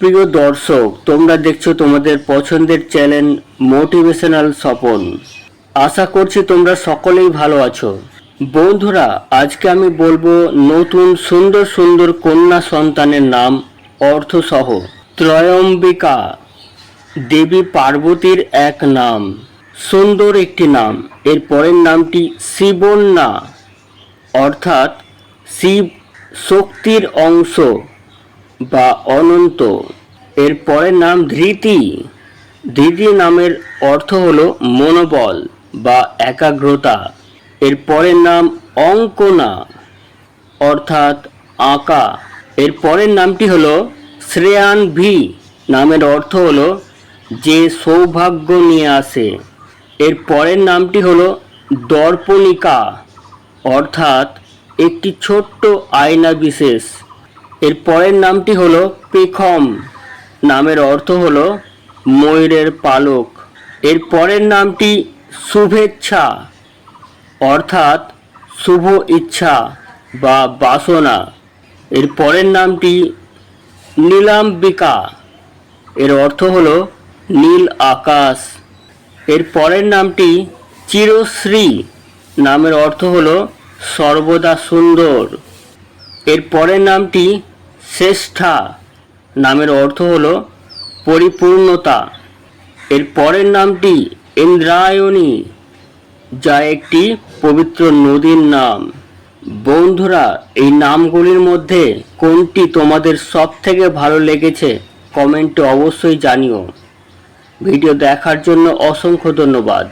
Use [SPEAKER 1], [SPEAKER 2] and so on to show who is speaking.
[SPEAKER 1] প্রিয় দর্শক, তোমরা দেখছ তোমাদের পছন্দের চ্যানেল মোটিভেশনাল স্বপন। আশা করছি তোমরা সকলেই ভালো আছো। বন্ধুরা, আজকে আমি বলব নতুন সুন্দর সুন্দর কন্যা সন্তানের নাম অর্থসহ। ত্রয়ম্বিকা, দেবী পার্বতীর এক নাম। সুন্দর একটি নাম। এর পরের নামটি শিবন্যা। অর্থাৎ শিব শক্তির অংশ। বা অনন্ত। এর পরের নাম ধৃতি। ধৃতি নামের অর্থ হলো মনোবল বা একাগ্রতা। এর পরের নাম অঙ্কনা, অর্থাৎ আঁকা। এর পরের নামটি হলো শ্রেয়ান ভি নামের অর্থ হলো যে সৌভাগ্য নিয়ে আসে। এর পরের নামটি হলো দর্পণিকা, অর্থাৎ একটি ছোট্ট আয়না বিশেষ এর পরের নামটি হলো পেখম নামের অর্থ হলো ময়ূরের পালক। এর পরের নামটি শুভেচ্ছা, অর্থাৎ শুভ ইচ্ছা বা বাসনা। এর পরের নামটি নীলাম্বিকা। এর অর্থ হলো নীল আকাশ। এর পরের নামটি চিরশ্রী। নামের অর্থ হলো সর্বদা সুন্দর। এর পরের নামটি শ্রেষ্ঠা নামের অর্থ হলো পরিপূর্ণতা। এর পরের নামটি ইন্দ্রায়ণী, যা একটি পবিত্র নদীর নাম। বন্ধুরা, এই নামগুলির মধ্যে কোনটি তোমাদের সব থেকে ভালো লেগেছে কমেন্টে অবশ্যই জানিও। ভিডিও দেখার জন্য অসংখ্য ধন্যবাদ।